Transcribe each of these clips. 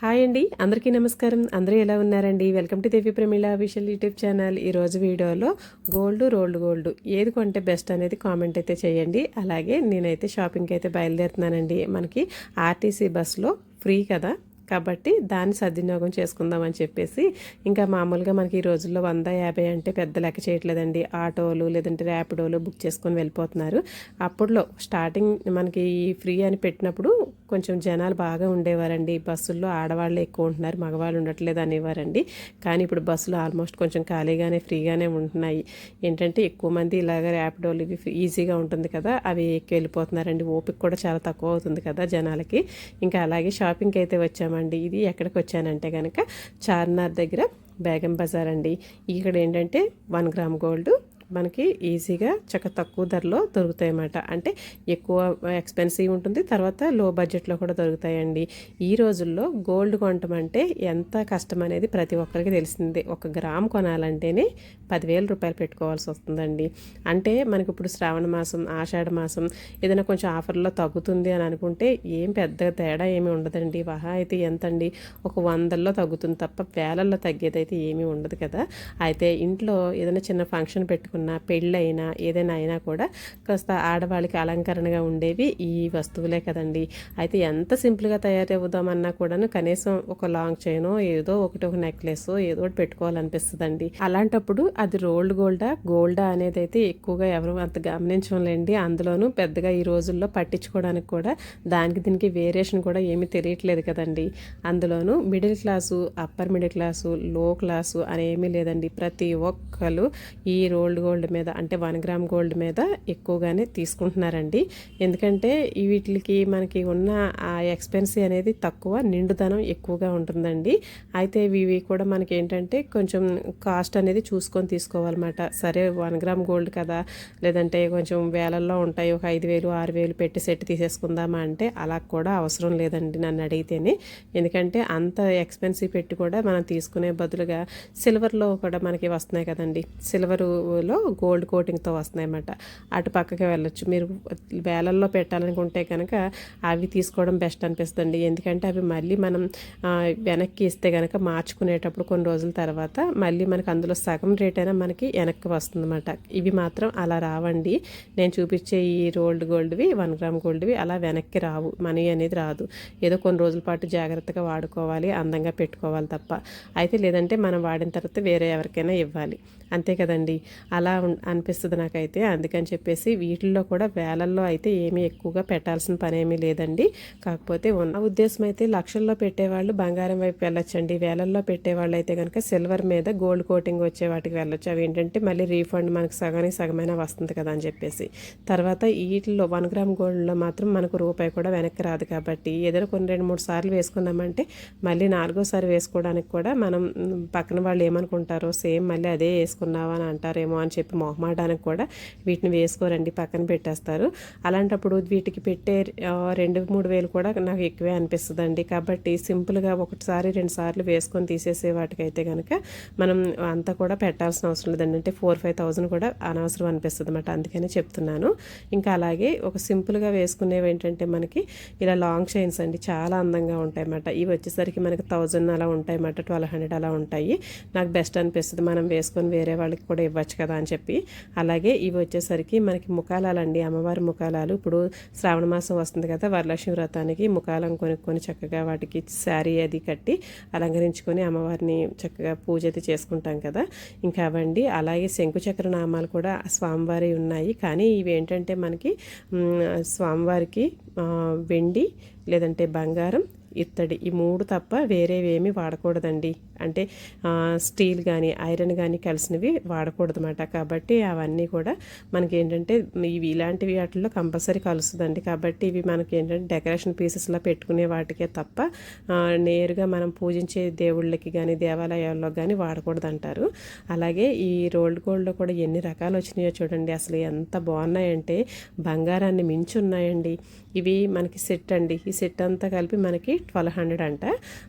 Hi అండి. అందరికీ నమస్కారం. అందరూ ఎలా ఉన్నారండి? Welcome to Devi Pramila official YouTube channel. ఈరోజు వీడియోలో గోల్డ్ రోల్డ్ గోల్డ్ ఏది కొంటే బెస్ట్ అనేది కామెంట్ అయితే చేయండి. అలాగే నేనైతే షాపింగ్కి అయితే బయలుదేరుతున్నానండి. మనకి ఆర్టీసీ బస్సులో ఫ్రీ కదా. కాబట్టి దాన్ని సద్వినియోగం చేసుకుందామని చెప్పేసి ఇంకా మామూలుగా మనకి ఈ రోజుల్లో వంద యాభై అంటే పెద్ద లెక్క చేయట్లేదండి. ఆటోలు లేదంటే ర్యాపిడోలు బుక్ చేసుకొని వెళ్ళిపోతున్నారు. అప్పుడులో స్టార్టింగ్ మనకి ఈ ఫ్రీ అని పెట్టినప్పుడు కొంచెం జనాలు బాగా ఉండేవారండి. బస్సుల్లో ఆడవాళ్ళు ఎక్కువ ఉంటున్నారు మగవాళ్ళు ఉండట్లేదు అనేవారండి. కానీ ఇప్పుడు బస్సులు ఆల్మోస్ట్ కొంచెం ఖాళీగానే ఫ్రీగానే ఉంటున్నాయి. ఏంటంటే ఎక్కువ మంది ఇలాగ ర్యాపిడోలు ఇవి ఈజీగా ఉంటుంది కదా అవి ఎక్కి వెళ్ళిపోతున్నారండి. ఓపిక కూడా చాలా తక్కువ అవుతుంది కదా జనాలకి. ఇంకా అలాగే షాపింగ్కి అయితే వచ్చామండి. ఇది ఎక్కడికి వచ్చానంటే కనుక చార్మినార్ దగ్గర బేగం బజార్ అండి. ఇక్కడ ఏంటంటే వన్ గ్రామ్ గోల్డ్ మనకి ఈజీగా చక్క తక్కువ ధరలో దొరుకుతాయి అన్నమాట అంటే ఎక్కువ ఎక్స్పెన్సివ్ ఉంటుంది తర్వాత లో బడ్జెట్లో కూడా దొరుకుతాయండి. ఈ రోజుల్లో గోల్డ్ కొనటం అంటే ఎంత కష్టం అనేది ప్రతి ఒక్కరికి తెలిసిందే. ఒక గ్రామ్ కొనాలంటేనే పదివేల రూపాయలు పెట్టుకోవాల్సి వస్తుందండి. అంటే మనకి ఇప్పుడు శ్రావణ మాసం ఆషాఢ మాసం ఏదైనా కొంచెం ఆఫర్లో తగ్గుతుంది అని అనుకుంటే ఏం పెద్ద తేడా ఏమీ ఉండదండి. వహా అయితే ఎంతండి? ఒక వందల్లో తగ్గుతుంది తప్ప వేలల్లో తగ్గేది అయితే ఏమీ ఉండదు కదా. అయితే ఇంట్లో ఏదైనా చిన్న ఫంక్షన్ పెట్టుకుని చేసుకున్నా పెళ్ళైనా ఏదైనా అయినా కూడా కాస్త ఆడవాళ్ళకి అలంకరణగా ఉండేవి ఈ వస్తువులే కదండి. అయితే ఎంత సింపుల్గా తయారవుదామన్నా కూడాను కనీసం ఒక లాంగ్ చైన్ ఏదో ఒకటి ఒక నెక్లెస్ ఏదో ఒకటి పెట్టుకోవాలనిపిస్తుందండి. అలాంటప్పుడు అది రోల్డ్ గోల్డా గోల్డా అనేది అయితే ఎక్కువగా ఎవరు అంత గమనించలేండి. అందులోనూ పెద్దగా ఈ రోజుల్లో పట్టించుకోవడానికి కూడా దానికి దీనికి వేరియేషన్ కూడా ఏమీ తెలియట్లేదు కదండి. అందులోనూ middle class upper middle class low class అనేమీ లేదండి. ప్రతి ఒక్కరు ఈ రోల్డ్ గోల్డ్ మీద అంటే వన్ గ్రామ్ గోల్డ్ మీద ఎక్కువగానే తీసుకుంటున్నారండి. ఎందుకంటే వీటికి మనకి ఉన్న ఆ ఎక్స్పెన్సీ అనేది తక్కువ నిండుదనం ఎక్కువగా ఉంటుందండి. అయితే ఇవి కూడా మనకి ఏంటంటే కొంచెం కాస్ట్ అనేది చూసుకొని తీసుకోవాలన్నమాట. సరే వన్ గ్రామ్ గోల్డ్ కదా లేదంటే కొంచెం వేలల్లో ఉంటాయి ఒక ఐదు వేలు ఆరు వేలు పెట్టి సెట్ తీసేసుకుందామా అంటే అలా కూడా అవసరం లేదండి నన్ను అడిగితేనే. ఎందుకంటే అంత ఎక్స్పెన్సివ్ పెట్టి కూడా మనం తీసుకునే బదులుగా సిల్వర్లో కూడా మనకి వస్తున్నాయి కదండి. సిల్వర్లో గోల్డ్ కోటింగ్తో వస్తున్నాయి అన్నమాట అటు పక్కకి వెళ్ళొచ్చు. మీరు వేలల్లో పెట్టాలనుకుంటే కనుక అవి తీసుకోవడం బెస్ట్ అనిపిస్తుంది ఎందుకంటే అవి మళ్ళీ మనం వెనక్కి ఇస్తే కనుక మార్చుకునేటప్పుడు కొన్ని రోజుల తర్వాత మళ్ళీ మనకి అందులో సగం రేట్ అయినా మనకి వెనక్కి వస్తుందన్నమాట. ఇవి మాత్రం అలా రావండి. నేను చూపించే ఈ రోల్డ్ గోల్డ్వి వన్ గ్రామ్ గోల్డ్వి అలా వెనక్కి రావు. మనీ అనేది రాదు. ఏదో కొన్ని రోజుల పాటు జాగ్రత్తగా వాడుకోవాలి అందంగా పెట్టుకోవాలి తప్ప. అయితే లేదంటే మనం వాడిన తర్వాత వేరే ఎవరికైనా ఇవ్వాలి. అంతే కదండి. అలా అనిపిస్తుంది నాకైతే. అందుకని చెప్పేసి వీటిల్లో కూడా వేలల్లో అయితే ఏమీ ఎక్కువగా పెట్టాల్సిన పని ఏమీ లేదండి. కాకపోతే ఉన్న ఉద్దేశం అయితే లక్షల్లో పెట్టేవాళ్ళు బంగారం వైపు వెళ్ళొచ్చండి. వేలల్లో పెట్టేవాళ్ళు అయితే కనుక సిల్వర్ మీద గోల్డ్ కోటింగ్ వచ్చే వాటికి వెళ్ళొచ్చు. అవి ఏంటంటే మళ్ళీ రీఫండ్ మనకు సగానికి సగమైనా వస్తుంది కదా అని చెప్పేసి. తర్వాత వీటిల్లో వన్ గ్రామ్ గోల్డ్లో మాత్రం మనకు రూపాయి కూడా వెనక్కి రాదు కాబట్టి ఏదైనా కొన్ని రెండు మూడు సార్లు వేసుకున్నామంటే మళ్ళీ నాలుగోసారి వేసుకోవడానికి కూడా మనం పక్కన వాళ్ళు ఏమనుకుంటారో సేమ్ మళ్ళీ అదే వేసుకున్నావా అని అంటారేమో అని చెప్పి మొహమాటానికి కూడా వీటిని వేసుకోరండి పక్కన పెట్టేస్తారు. అలాంటప్పుడు వీటికి పెట్టే రెండు మూడు వేలు కూడా నాకు ఎక్కువే అనిపిస్తుందండి. కాబట్టి సింపుల్గా ఒకటిసారి రెండు సార్లు వేసుకొని తీసేసే వాటికైతే కనుక మనం అంతా కూడా పెట్టాల్సిన అవసరం లేదండి. అంటే ఫోర్ ఫైవ్ థౌజండ్ కూడా అనవసరం అనిపిస్తుంది అనమాట అందుకనే చెప్తున్నాను. ఇంకా అలాగే ఒక సింపుల్గా వేసుకునేవి ఏంటంటే మనకి ఇలా లాంగ్ చైన్స్ అండి చాలా అందంగా ఉంటాయి అన్నమాట ఇవి వచ్చేసరికి మనకి థౌజండ్ అలా ఉంటాయి అన్నమాట ట్వెల్వ్ హండ్రెడ్ అలా ఉంటాయి. నాకు బెస్ట్ అనిపిస్తుంది. మనం వేసుకొని వేరే వాళ్ళకి కూడా ఇవ్వచ్చు కదా అని చెప్పి అలాగే ఇవి వచ్చేసరికి మనకి ముఖాలాలండి అమ్మవారి ముఖాలాలు. ఇప్పుడు శ్రావణ మాసం వస్తుంది కదా వరలక్ష్మి వ్రతానికి ముఖాలం కొనుక్కొని చక్కగా వాటికి శారీ అది కట్టి అలంకరించుకొని అమ్మవారిని చక్కగా పూజ అయితే చేసుకుంటాం కదా. ఇంకా అవండి అలాగే శంకుచక్ర నామాలు కూడా స్వామివారి ఉన్నాయి. కానీ ఇవి ఏంటంటే మనకి స్వామివారికి వెండి లేదంటే బంగారం ఇత్తడి ఈ మూడు తప్ప వేరేవేమీ వాడకూడదండి. అంటే స్టీల్ కానీ ఐరన్ కానీ కలిసినవి వాడకూడదు అన్నమాట కాబట్టి అవన్నీ కూడా మనకి ఏంటంటే ఇవి ఇలాంటివి వాటిల్లో కంపల్సరీ కలుస్తుందండి. కాబట్టి ఇవి మనకి ఏంటంటే డెకరేషన్ పీసెస్లో పెట్టుకునే వాటికే తప్ప నేరుగా మనం పూజించే దేవుళ్ళకి కానీ దేవాలయాల్లో కానీ వాడకూడదు అంటారు అలాగే ఈ రోల్డ్ గోల్డ్లో కూడా ఎన్ని రకాలు వచ్చినాయో చూడండి. అసలు ఎంత బాగున్నాయంటే బంగారాన్ని మించి ఉన్నాయండి ఇవి మనకి సెట్ అండి. ఈ సెట్ అంతా కలిపి మనకి ట్వెల్వ్ హండ్రెడ్ అంట.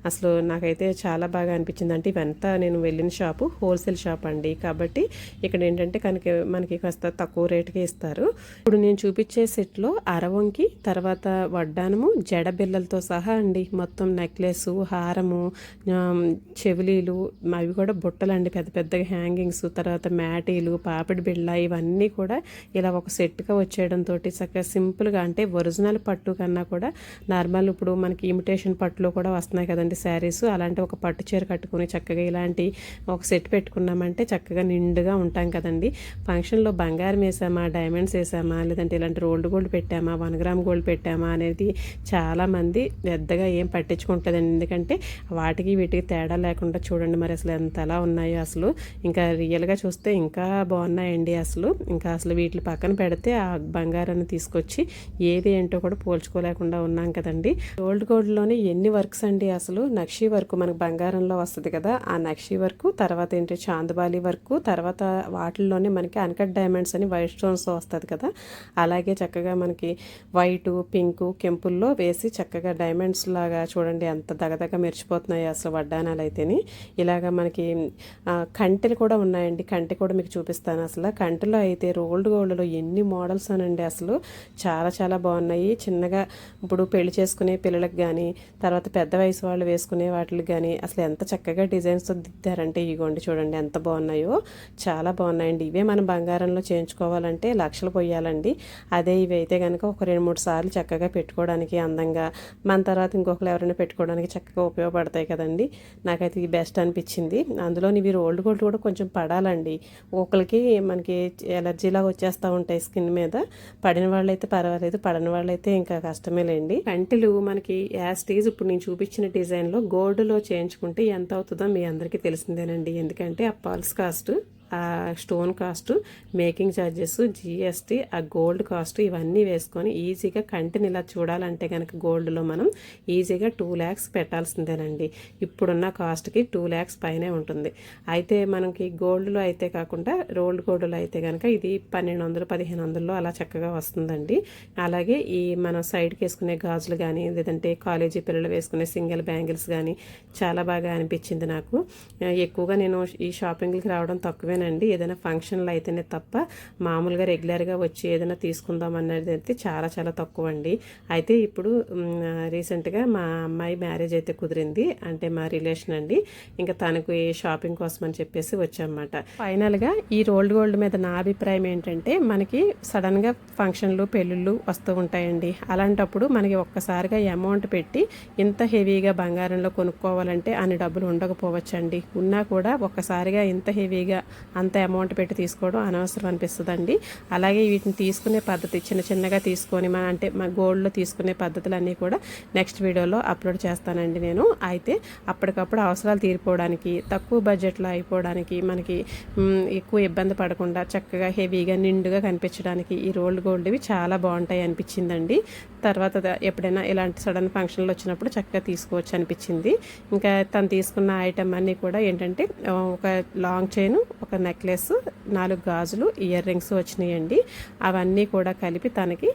అసలు నాకైతే చాలా బాగా అనిపించింది. అనిపించింది. అంటే ఇవంతా నేను వెళ్ళిన షాపు హోల్సేల్ షాప్ అండి. కాబట్టి ఇక్కడ ఏంటంటే కనుక మనకి కాస్త తక్కువ రేటుకే ఇస్తారు. ఇప్పుడు నేను చూపించే సెట్లో అరవంకి తర్వాత వడ్డానము జడ బిల్లలతో సహా అండి. మొత్తం నెక్లెస్ హారము చెవిలీలు అవి కూడా బుట్టలు అండి పెద్ద పెద్దగా హ్యాంగింగ్స్ తర్వాత మ్యాటీలు పాపిడి బిళ్ళ ఇవన్నీ కూడా ఇలా ఒక సెట్గా వచ్చేయడంతో చక్కగా సింపుల్గా అంటే ఒరిజినల్ పట్టు కన్నా కూడా నార్మల్ ఇప్పుడు మనకి ఇమిటేషన్ పట్టులో కూడా వస్తున్నాయి కదండి శారీస్. అలాంటి ఒక పట్టు చీర పెట్టుకుని చక్కగా ఇలాంటి ఒక సెట్ పెట్టుకున్నామంటే చక్కగా నిండుగా ఉంటాం కదండి. ఫంక్షన్లో బంగారం వేసామా డైమండ్స్ వేసామా లేదంటే ఇలాంటి రోల్డ్ గోల్డ్ పెట్టామా వన్ గ్రామ్ గోల్డ్ పెట్టామా అనేది చాలామంది పెద్దగా ఏం పట్టించుకుంటుందండి ఎందుకంటే వాటికి వీటికి తేడా లేకుండా చూడండి మరి అసలు ఎంత ఎలా ఉన్నాయో అసలు. ఇంకా రియల్గా చూస్తే ఇంకా బాగున్నాయండి అసలు. ఇంకా అసలు వీటిని పక్కన పెడితే ఆ బంగారాన్ని తీసుకొచ్చి ఏది ఏంటో కూడా పోల్చుకోలేకుండా ఉన్నాం కదండి. గోల్డ్ గోల్డ్లోనే ఎన్ని వర్క్స్ అండి అసలు. నక్షి వర్క్ మనకు బంగారంలో వస్తుంది. కదా ఆ నక్షి వర్క్ తర్వాత ఏంటి చాందబాలి వర్క్ తర్వాత వాటిల్లోనే మనకి అన్కట్ డైమండ్స్ అని వైట్ స్టోన్స్ వస్తుంది కదా అలాగే చక్కగా మనకి వైటు పింక్ కెంపుల్లో వేసి చక్కగా డైమండ్స్ లాగా చూడండి ఎంత దగదగ మెరిచిపోతున్నాయి అసలు వడ్డానాలు అయితేని. ఇలాగ మనకి కంటెలు కూడా ఉన్నాయండి. కంటి కూడా మీకు చూపిస్తాను అసలు. కంటిలో అయితే రోల్డ్ గోల్డ్లో ఎన్ని మోడల్స్ అనండి అసలు. చాలా చాలా బాగున్నాయి. చిన్నగా ఇప్పుడు పెళ్ళి చేసుకునే పిల్లలకు కానీ తర్వాత పెద్ద వయసు వాళ్ళు వేసుకునే వాటికి కానీ అసలు ఎంత చక్కగా చక్కగా డిజైన్స్ దిద్దారంటే ఇగోండి చూడండి ఎంత బాగున్నాయో. చాలా బాగున్నాయండి. ఇవే మనం బంగారంలో చేయించుకోవాలంటే లక్షలు పోయాలండి. అదే ఇవి అయితే కనుక ఒక రెండు మూడు సార్లు చక్కగా పెట్టుకోవడానికి అందంగా మన తర్వాత ఇంకొకరు ఎవరైనా పెట్టుకోవడానికి చక్కగా ఉపయోగపడతాయి కదండి. నాకైతే ఇది బెస్ట్ అనిపించింది. అందులో ఇవి రోల్డ్ గోల్డ్ కూడా కొంచెం పడాలండి. ఒకరికి మనకి ఎలర్జీలాగా వచ్చేస్తూ ఉంటాయి స్కిన్ మీద. పడిన వాళ్ళైతే పర్వాలేదు పడని వాళ్ళైతే ఇంకా కష్టమేలేండి. కంటిలు మనకి యాస్టీజ్ ఇప్పుడు నేను చూపించిన డిజైన్లో గోల్డ్లో చేయించుకుంటే ఎంత అవుతుందో మీ అందరికీ తెలిసిందేనండి. ఎందుకంటే ఆ pearls cost stone cost making charges GST ఆ గోల్డ్ కాస్ట్ ఇవన్నీ వేసుకొని ఈజీగా కంటిని ఇలా చూడాలంటే కనుక గోల్డ్లో మనం ఈజీగా టూ ల్యాక్స్ పెట్టాల్సిందేనండి. ఇప్పుడున్న కాస్ట్కి టూ ల్యాక్స్ పైనే ఉంటుంది. అయితే మనకి గోల్డ్లో అయితే కాకుండా రోల్డ్ గోల్డ్లో అయితే కనుక ఇది పన్నెండు వందలు పదిహేను వందల్లో అలా చక్కగా వస్తుందండి. అలాగే ఈ మనం సైడ్కి వేసుకునే గాజులు కానీ లేదంటే కాలేజీ పిల్లలు వేసుకునే సింగిల్ బ్యాంగిల్స్ కానీ చాలా బాగా అనిపించింది నాకు. ఎక్కువగా నేను ఈ షాపింగ్కి రావడం తక్కువేనండి ఏదైనా ఫంక్షన్లు అయితేనే తప్ప మామూలుగా రెగ్యులర్గా వచ్చి ఏదైనా తీసుకుందాం అన్నది అయితే చాలా చాలా తక్కువ అండి అయితే ఇప్పుడు రీసెంట్గా మా అమ్మాయి మ్యారేజ్ అయితే కుదిరింది. అంటే మా రిలేషన్ అండి. ఇంకా తనకు ఏ షాపింగ్ కోసం అని చెప్పేసి వచ్చామన్నమాట. ఫైనల్గా ఈ రోల్డ్ గోల్డ్ మీద నా అభిప్రాయం ఏంటంటే మనకి సడన్గా ఫంక్షన్లు పెళ్ళిళ్ళు వస్తూ ఉంటాయండి. అలాంటప్పుడు మనకి ఒక్కసారిగా అమౌంట్ పెట్టి ఇంత హెవీగా బంగారంలో కొనుక్కోవాలంటే అన్ని డబ్బులు ఉండకపోవచ్చండి. ఉన్నా కూడా ఒక్కసారిగా ఇంత హెవీగా అంత అమౌంట్ పెట్టి తీసుకోవడం అనవసరం అనిపిస్తుందండి. అలాగే వీటిని తీసుకునే పద్ధతి చిన్న చిన్నగా తీసుకొని మన అంటే మా గోల్డ్లో తీసుకునే పద్ధతులన్నీ కూడా నెక్స్ట్ వీడియోలో అప్లోడ్ చేస్తానండి నేను. అయితే అప్పటికప్పుడు అవసరాలు తీరిపోవడానికి తక్కువ బడ్జెట్లో అయిపోవడానికి మనకి ఎక్కువ ఇబ్బంది పడకుండా చక్కగా హెవీగా నిండుగా కనిపించడానికి ఈ రోల్డ్ గోల్డ్వి చాలా బాగుంటాయి అనిపించిందండి. తర్వాత ఎప్పుడైనా ఇలాంటి సడన్ ఫంక్షన్లు వచ్చినప్పుడు చక్కగా తీసుకోవచ్చు అనిపించింది. ఇంకా తను తీసుకున్న ఐటమ్ అన్నీ కూడా ఏంటంటే ఒక లాంగ్ చైన్ ఒక నెక్లెస్ నాలుగు గాజులు ఇయర్ రింగ్స్ వచ్చినాయండి. అవన్నీ కూడా కలిపి తనకి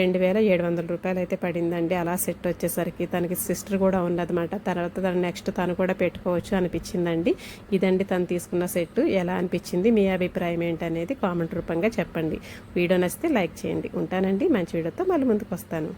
రెండు వేల ఏడు వందల రూపాయలు అయితే పడిందండి. అలా సెట్ వచ్చేసరికి తనకి సిస్టర్ కూడా ఉన్నదన్నమాట. తర్వాత తను నెక్స్ట్ తను కూడా పెట్టుకోవచ్చు అనిపించిందండి. ఇదండి తను తీసుకున్న సెట్ ఎలా అనిపించింది? మీ అభిప్రాయం ఏంటనేది కామెంట్ రూపంగా చెప్పండి. వీడియో నచ్చితే లైక్ చేయండి. ఉంటానండి. మంచి వీడియోతో మళ్ళీ ముందుకు వస్తాను.